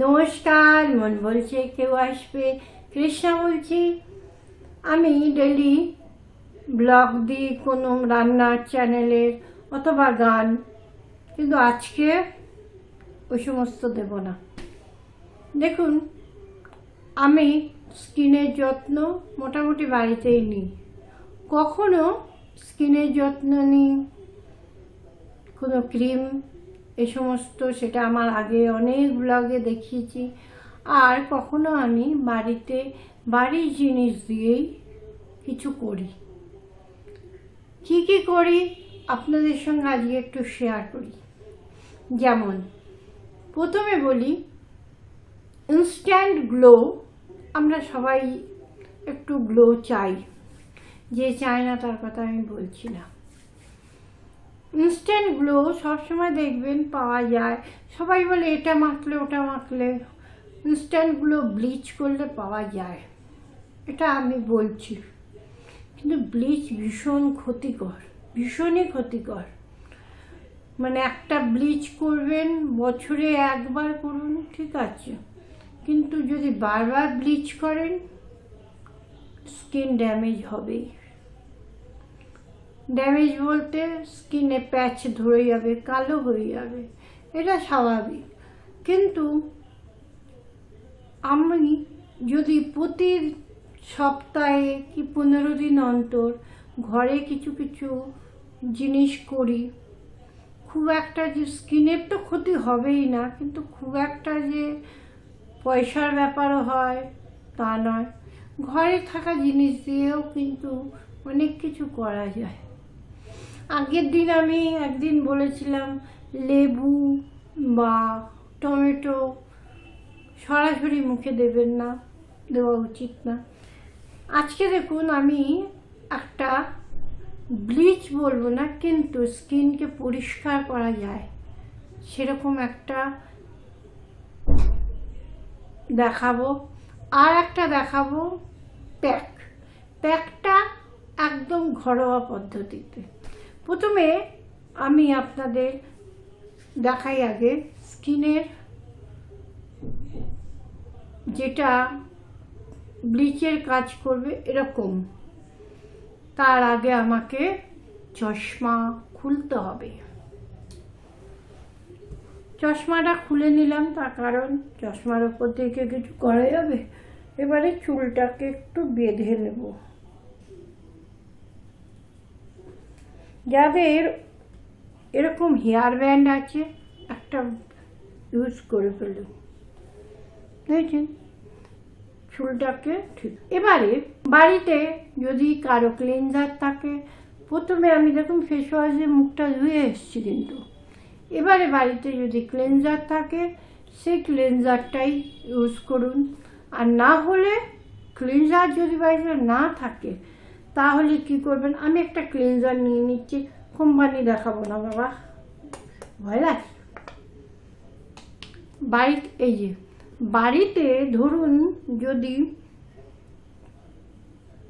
নমস্কার, মন বলছে কেউ আসবে। কৃষ্ণা বলছি, আমি ডেলি ব্লগ দিই কোনো রান্নার চ্যানেলের অথবা গান, কিন্তু আজকে ওই সমস্ত দেব না। দেখুন, আমি স্কিনের যত্ন মোটামুটি বাড়িতেই নিই। কখনো স্কিনের যত্ন নিই, কোনো ক্রিম এ সমস্ত সেটা আমার আগে অনেক ব্লগে দেখিয়েছি। আর কখনো আমি বাড়িতে বাড়ির জিনিস দিয়েই কিছু করি। কি কি করি? আপনাদের সঙ্গে আজকে একটু শেয়ার করি। যেমন, প্রথমে বলি ইনস্ট্যান্ট গ্লো আমরা সবাই একটু গ্লো চাই। যে চায় না তার কথা আমি বলছি না ইনস্ট্যান্ট গ্লো সবসময় দেখবেন পাওয়া যায়। সবাই বলে, এটা মাখলে, ওটা মাখলে। ইনস্ট্যান্ট গ্লো ব্লিচ করলে পাওয়া যায়। এটা আমি বলছি। কিন্তু ব্লিচ ভীষণ ক্ষতিকর, ভীষণই ক্ষতিকর। মানে একটা ব্লিচ করবেন, বছরে একবার করুন, ঠিক আছে। কিন্তু যদি বারবার ব্লিচ করেন স্কিন ড্যামেজ হবেই। ড্যামেজ বলতে স্কিনে প্যাচ ধরে যাবে, কালো হয়ে যাবে, এটা স্বাভাবিক। কিন্তু আমি যদি প্রতি সপ্তাহে কি পনেরো দিন অন্তর ঘরে কিছু কিছু জিনিস করি, খুব একটা যে স্কিনের তো ক্ষতি হবেই না, কিন্তু খুব একটা যে পয়সার ব্যাপারও হয়, তা নয়। ঘরে থাকা জিনিস দিয়েও কিন্তু অনেক কিছু করা যায়। আগের দিন আমি একদিন বলেছিলাম, লেবু বা টমেটো সরাসরি মুখে দেবেন না, দেওয়া উচিত না। আজকে দেখুন আমি একটা ব্লিচ বলব না, কিন্তু স্কিনকে পরিষ্কার করা যায়। সেরকম একটা দেখাবো। আর একটা দেখাবো প্যাক। প্যাকটা একদম ঘরোয়া পদ্ধতিতে। প্রথমে আমি আপনাদের দেখাই আগে স্কিনের যেটা ব্লিচের কাজ করবে এরকম। তার আগে আমাকে চশমা খুলতে হবে। চশমাটা খুলে নিলাম, তার কারণ চশমার ওপর থেকে কিছু করা যাবে। এবারে চুলটাকে একটু বেঁধে নেব। যাদের এরকম হেয়ার ব্যান্ড আছে, একটা ইউজ করে ফেলুন। বুঝেছেন চুলটাকে ঠিক। এবারে বাড়িতে যদি কারও ক্লিনজার থাকে, প্রথমে আমি দেখুন ফেস ওয়াশ মুখটা ধুয়ে এসেছি কিন্তু। এবারে বাড়িতে যদি ক্লেনজার থাকে, সেই ক্লেনজারটাই ইউজ করুন। আর না হলে ক্লিনজার যদি বাড়িতে না থাকে তাহলে কি করবেন? আমি একটা ক্লিনজার নিয়ে নিচ্ছি। কোম্পানি দেখাবো না বাবা। ভয় লাগে? এই যে, বাড়িতে ধরুন যদি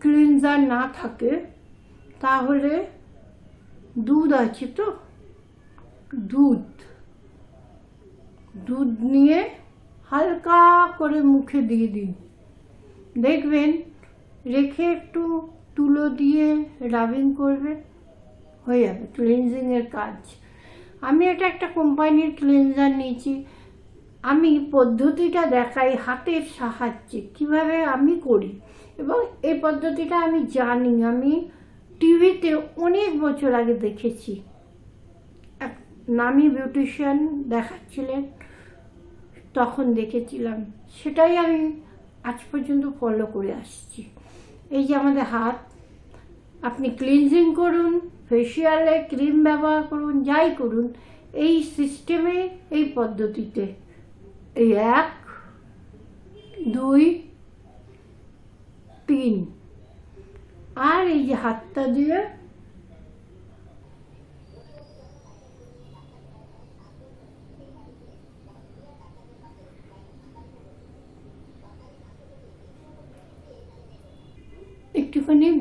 ক্লিনজার না থাকে, তাহলে দুধ আছে তো? দুধ। দুধ নিয়ে হালকা করে মুখে দিয়ে দিন। দেখবেন, রেখে একটু তুলো দিয়ে রাবিং করবে, হয়ে যাবে ক্লিনজিংয়ের কাজ। আমি এটা একটা কোম্পানির ক্লিনজার নিয়েছি। আমি পদ্ধতিটা দেখাই হাতের সাহায্যে, কীভাবে আমি করি। এবং এই পদ্ধতিটা আমি জানি, আমি টিভিতে অনেক বছর আগে দেখেছি। এক নামি বিউটিশিয়ান দেখাচ্ছিলেন, তখন দেখেছিলাম। সেটাই আমি আজ পর্যন্ত ফলো করে আসছি। এই যে আমাদের হাত আপনি ক্লিনজিং করুন ফেসিয়ালে ক্রিম ব্যবহার করুন, যাই করুন, এই সিস্টেমে এই পদ্ধতিতে। এই এক, দুই, তিন। আর এই যে হাতটা দিয়ে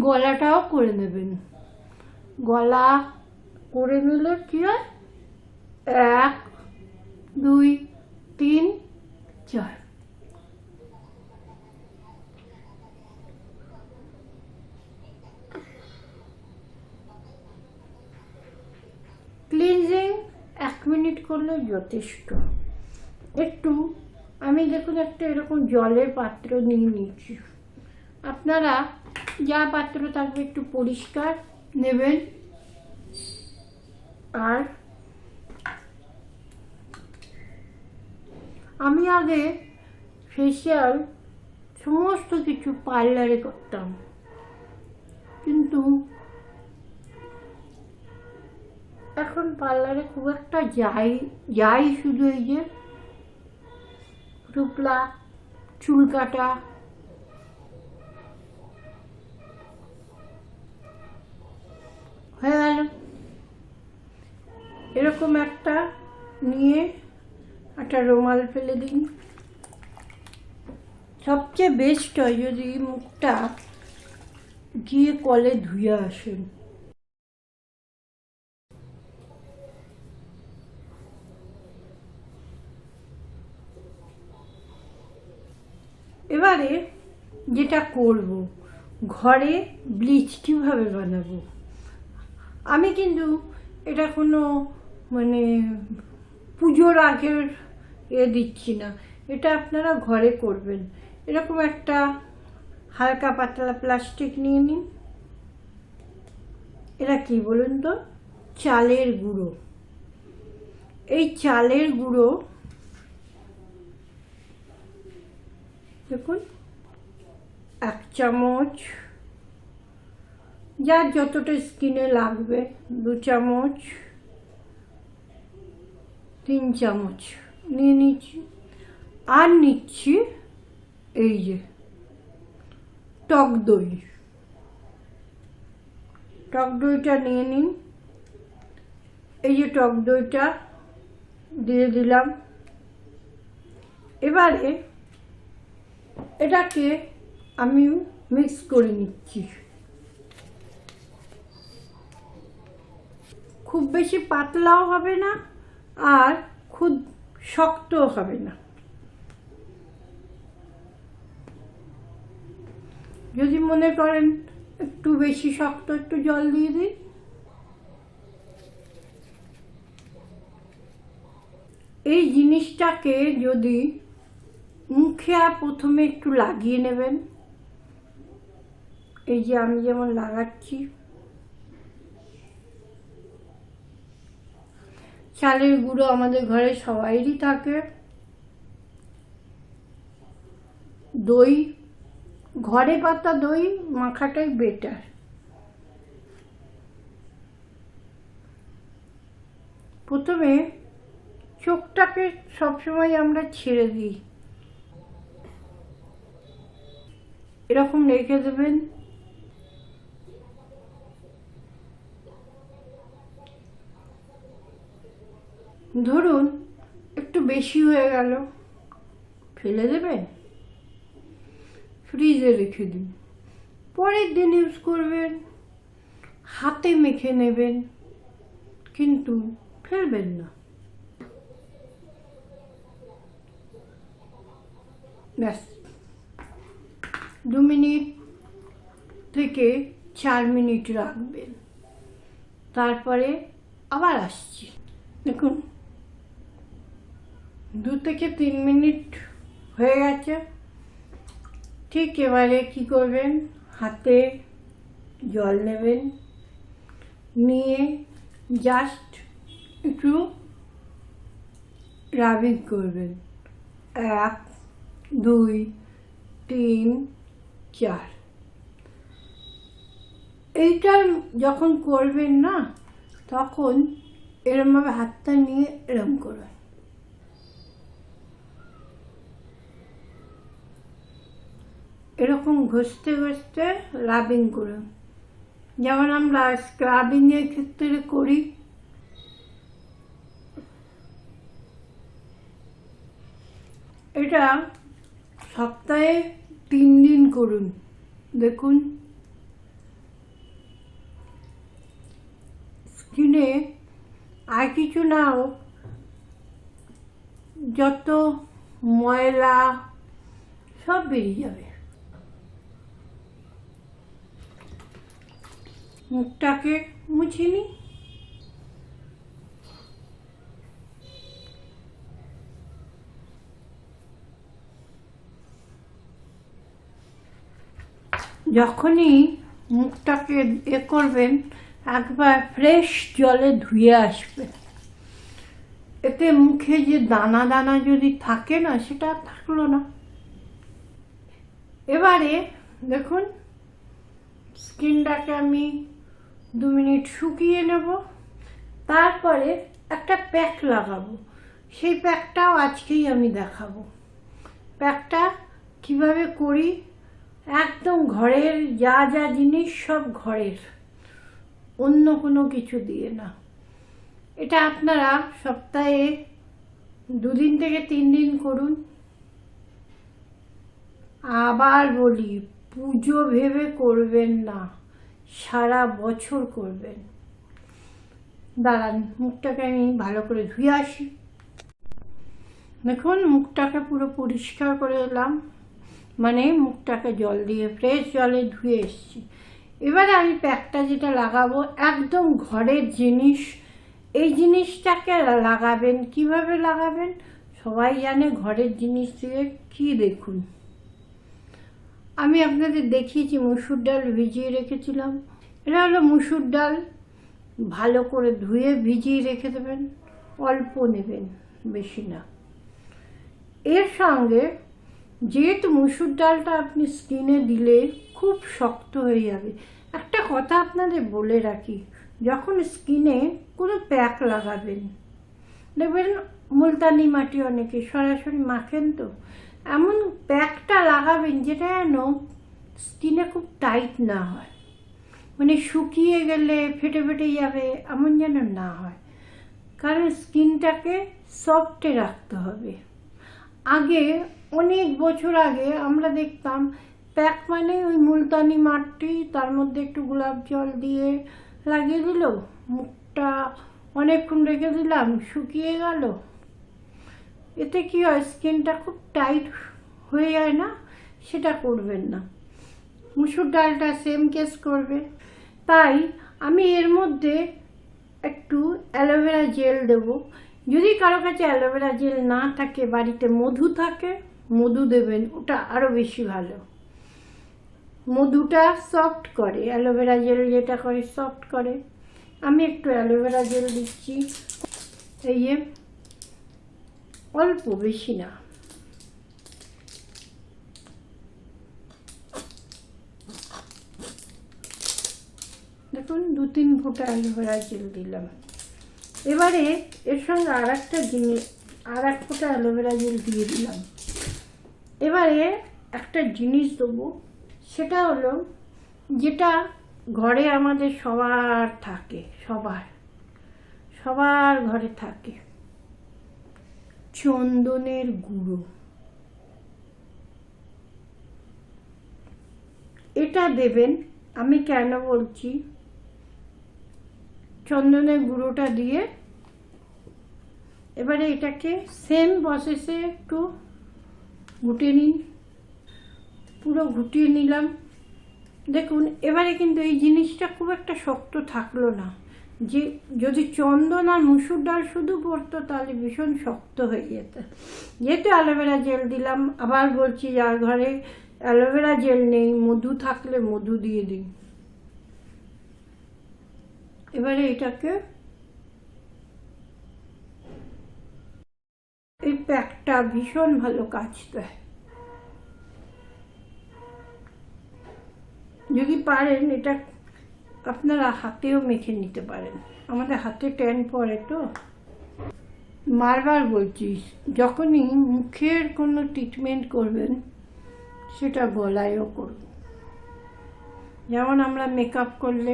গলাটাও করে নেবেন। গলা করে নিলে কি হয়? এক, দুই, তিন, চার। ক্লিনজিং এক মিনিট করলে যথেষ্ট। একটু, আমি দেখুন একটা এরকম জলের পাত্র নিয়ে নিয়েছি আপনারা যা পাত্র থাকবে একটু পরিষ্কার নেবেন। আর আমি আগে ফেসিয়াল সমস্ত কিছু পার্লারে করতাম। কিন্তু এখন পার্লারে খুব একটা যাই যাই শুধু এই যে টুপলা চুল কাটা হয়ে গেল। এরকম একটা নিয়ে একটা রুমাল ফেলে দিন। সবচেয়ে বেস্ট হয় যদি মুখটা গিয়ে কলে ধুয়ে আসেন। এবারে যেটা করব, ঘরে ব্লিচ কীভাবে বানাবো? আমি কিন্তু এটা কোনো মানে পুজোর আগের এ দিচ্ছি না। এটা আপনারা ঘরে করবেন। এরকম একটা হালকা পাতলা প্লাস্টিক নিয়ে নিন। এটা কি বলুন তো? চালের গুঁড়ো। এই চালের গুঁড়ো দেখুন, এক চামচ যার যতটা স্কিনে লাগবে, দু চামচ, তিন চামচ নিয়ে নিচ্ছি। আর নিচ্ছি এই যে টক দই। টক দইটা নিয়ে নিন। এই যে টক দইটা দিয়ে দিলাম। এবারে এটাকে আমি মিক্স করে নিচ্ছি। খুব বেশি পাতলাও হবে না আর খুব শক্তও হবে না। যদি মনে করেন একটু বেশি শক্ত একটু জল দিয়ে দিই এই জিনিসটাকে যদি মুখে প্রথমে একটু লাগিয়ে নেবেন। এই যে আমি যেমন লাগাচ্ছি। চালের গুঁড়ো আমাদের ঘরে সবাইরই থাকে। দই, ঘরে পাতা দই, মাখাটাই বেটার প্রথমে চোখটাকে সবসময় আমরা ছেড়ে দিই। এরকম রেখে দেবেন ধরুন, একটু বেশি হয়ে গেল। ফেলে দেবেন ফ্রিজে রেখে দিন। পরের দিন ইউজ করবেন। হাতে মেখে নেবেন। কিন্তু ফেলবেন না। ব্যাস। দু মিনিট থেকে চার মিনিট রাখবেন। তারপরে আবার আসছি। দেখুন। দু থেকে তিন মিনিট হয়ে গেছে। ঠিক এবারে কি করবেন? হাতে জল নেবেন। নিয়ে জাস্ট একটু রাবিং করবেন। এক, দুই, তিন, চার। এইটা যখন করবেন না, তখন এরমভাবে হাতটা নিয়ে এরম করবেন। এরকম ঘষতে ঘষতে রাবিং করুন যেমন আমরা স্ক্রাবিংয়ের ক্ষেত্রে করি। এটা সপ্তাহে তিন দিন করুন, দেখুন। স্কিনে আর কিছু না হোক, যত ময়লা সব বেরিয়ে যাবে। মুখটাকে মুছে নি। যখনই মুখটাকে এ করবেন, একবার ফ্রেশ জলে ধুয়ে আসবেন এতে মুখে যে দানা দানা যদি থাকে না, সেটা থাকল না। এবারে দেখুন, স্কিনটাকে আমি দু মিনিট শুকিয়ে নেব। তারপরে একটা প্যাক লাগাবো। সেই প্যাকটাও আজকেই আমি দেখাবো। প্যাকটা কীভাবে করি? একদম ঘরের যা যা জিনিস সব ঘরের। অন্য কোনো কিছু দিয়ে না। এটা আপনারা সপ্তাহে দুদিন থেকে তিন দিন করুন। আবার বলি, পুজো ভেবে করবেন না। সারা বছর করবেন। দাঁড়ান, মুখটাকে আমি ভালো করে ধুয়ে আসি। দেখুন, মুখটাকে পুরো পরিষ্কার করে এলাম। মানে মুখটাকে জল দিয়ে, ফ্রেশ জলে ধুয়ে এসছি। এবারে আমি প্যাকটা যেটা লাগাবো, একদম ঘরের জিনিস। এই জিনিসটাকে লাগাবেন, কীভাবে লাগাবেন? সবাই জানে ঘরের জিনিস দিয়ে কী দেখুন। আমি আপনাদের দেখিয়েছি মুসুর ডাল ভিজিয়ে রেখেছিলাম। এটা হলো মুসুর ডাল। ভালো করে ধুয়ে ভিজিয়ে রেখে দেবেন। অল্প নেবেন, বেশি না। এর সঙ্গে যেহেতু মুসুর ডালটা আপনি স্কিনে দিলে খুব শক্ত হয়ে যাবে, একটা কথা আপনাদের বলে রাখি, যখন স্কিনে কোনো প্যাক লাগাবেন, দেখবেন মুলতানি মাটি অনেকে সরাসরি মাখেন তো। এমন প্যাকটা লাগাবেন যেটা যেন স্কিনে খুব টাইট না হয়। মানে শুকিয়ে গেলে ফেটে ফেটে যাবে, এমন যেন না হয়। কারণ স্কিনটাকে সফটে রাখতে হবে। আগে, অনেক বছর আগে আমরা দেখতাম, প্যাক মানে ওই মুলতানি মাটি, তার মধ্যে একটু গোলাপ জল দিয়ে লাগিয়ে দিল, মুখটা অনেকক্ষণ রেখে দিলাম, শুকিয়ে গেল। এতে কি হয় স্কিনটা খুব টাইট হয়ে যায় না, সেটা করবেন না। মুসুর ডালটা সেম কেস করবে। তাই আমি এর মধ্যে একটু অ্যালোভেরা জেল দেব। যদি কারও কাছে অ্যালোভেরা জেল না থাকে, বাড়িতে মধু থাকে, মধু দেবেন, ওটা আরও বেশি ভালো। মধুটা সফট করে, অ্যালোভেরা জেল যেটা করে সফট করে। আমি একটু অ্যালোভেরা জেল দিচ্ছি। এই অল্প বেশি না। দেখুন, দু তিন ফোঁটা অ্যালোভেরা জেল দিলাম। এবারে এর সঙ্গে আর একটা জিনিস আর এক ফোঁটা অ্যালোভেরা জেল দিয়ে দিলাম। এবারে একটা জিনিস দেবো, সেটা হলো যেটা ঘরে আমাদের সবার থাকে, সবার সবার ঘরে থাকে। চন্দনের গুঁড়ো। এটা দেবেন, আমি কেন বলছি? চন্দনের গুঁড়োটা দিয়ে এবারে এটাকে সেম প্রসেসে একটু ঘুটে নিন। পুরো ঘুটিয়ে নিলাম। দেখুন, এবারে কিন্তু এই জিনিসটা খুব একটা শক্ত থাকল না। যে যদি চন্দন আর মুসুর ডাল শুধু পড়তো, তাহলে ভীষণ শক্ত হয়ে যেত। যেহেতু অ্যালোভেরা জেল দিলাম, আবার বলছি যার ঘরে অ্যালোভেরা জেল নেই, মধু থাকলে মধু দিয়ে দিন। এবারে এটাকে এই প্যাকটা ভীষণ ভালো কাজ দেয়। যদি পারেন, এটা আপনারা হাতেও মেখে নিতে পারেন। আমাদের হাতে ট্যান পড়ে তো। বারবার বলছি যখনই মুখের কোনো ট্রিটমেন্ট করবেন, সেটা গলায়ও করুন যেমন আমরা মেকআপ করলে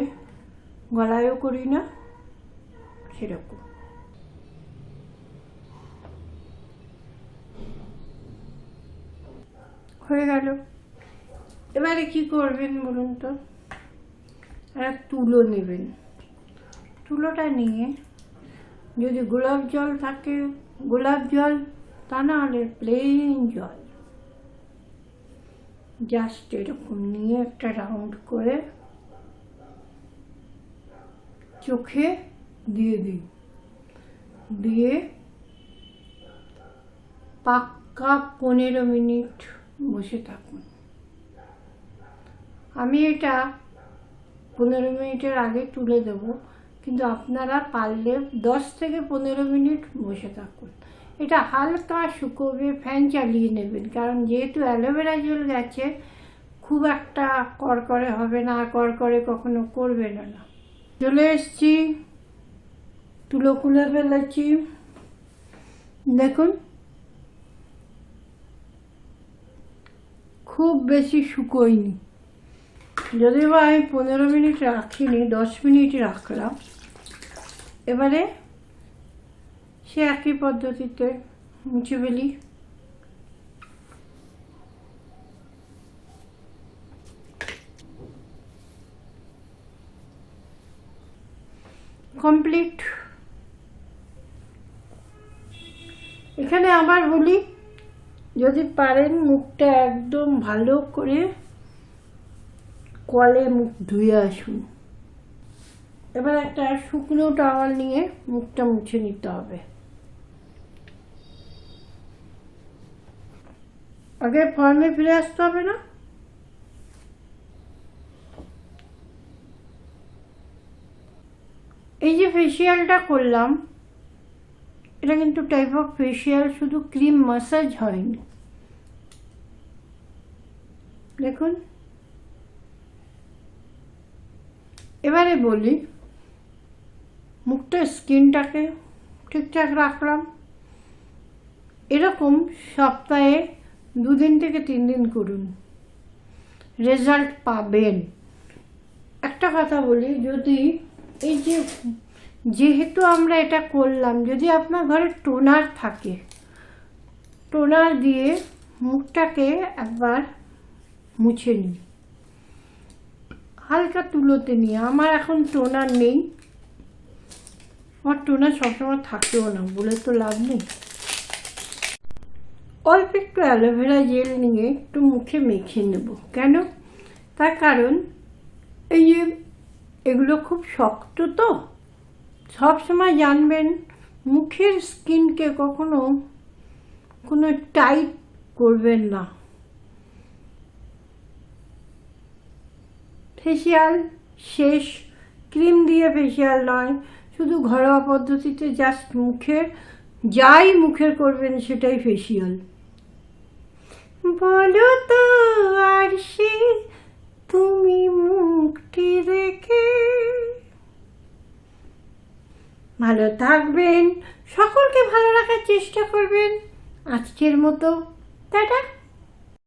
গলায়ও করি না, সেরকম। হয়ে গেল। এবারে কি করবেন বলুন তো? একটা তুলো নেবেন তুলোটা নিয়ে যদি গোলাপ জল থাকে, গোলাপ জল, তা না হলে প্লেন জল। জাস্ট এরকম নিয়ে একটা রাউন্ড করে চোখে দিয়ে দিই। দিয়ে পাক্কা পনেরো মিনিট বসে থাকুন। আমি এটা পনেরো মিনিটের আগে তুলে দেবো। কিন্তু আপনারা পারলে দশ থেকে পনেরো মিনিট বসে থাকুন। এটা হালকা শুকোবে, ফ্যান চালিয়ে নেবেন। কারণ যেহেতু অ্যালোভেরা জেল গেছে, খুব একটা করকরে হবে না করকরে কখনো করবে না। চলে এসছি। তুলো খুলে ফেলেছি। দেখুন। খুব বেশি শুকোয়নি। যদিও বা আমি পনেরো মিনিট রাখিনি, দশ মিনিট রাখলাম, এবারে সে একই পদ্ধতিতে মুছে ফেলি। কমপ্লিট। এখানে আবার বলি, যদি পারেন মুখটা একদম ভালো করে কলে মুখ ধুয়ে আসুন। এবার একটা শুকনো টাওয়াল নিয়ে মুখটা মুছে নিতে হবে। আগে ফর্মে ফিরে আসতে হবে না? এই যে ফেসিয়ালটা করলাম, এটা কিন্তু টাইপ অফ ফেসিয়াল শুধু ক্রিম মাসাজ হয়নি। দেখুন। এবারে বলি, মুখটা স্কিনটাকে ঠিকঠাক রাখলাম। এরকম সপ্তাহে দুদিন থেকে তিন দিন করুন। রেজাল্ট পাবেন। একটা কথা বলি, যদি এই যে, যেহেতু আমরা এটা করলাম, যদি আপনার ঘরে টোনার থাকে, টোনার দিয়ে মুখটাকে একবার মুছে নিন। হালকা তুলোতে নিয়ে, আমার এখন টোনার নেই। আমার টোনার সবসময় থাকেও না, বলে তো লাভ নেই। অল্প একটু অ্যালোভেরা জেল নিয়ে একটু মুখে মেখে নেব। কেন? তার কারণ, এই যে এগুলো খুব শক্ত তো সব সময় জানবেন, মুখের স্কিনকে কখনো কোনো টাইট করবেন না। ফেসিয়াল শেষ ক্রিম দিয়ে ফেসিয়াল নয়, শুধু ঘরোয়া পদ্ধতিতে জাস্ট মুখের, যাই মুখের করবেন সেটাই ফেসিয়াল বলো তো আর সে তুমি মুখটি রেখে ভালো থাকবেন, সকলকে ভালো রাখার চেষ্টা করবেন। আজকের মতো, টাটা।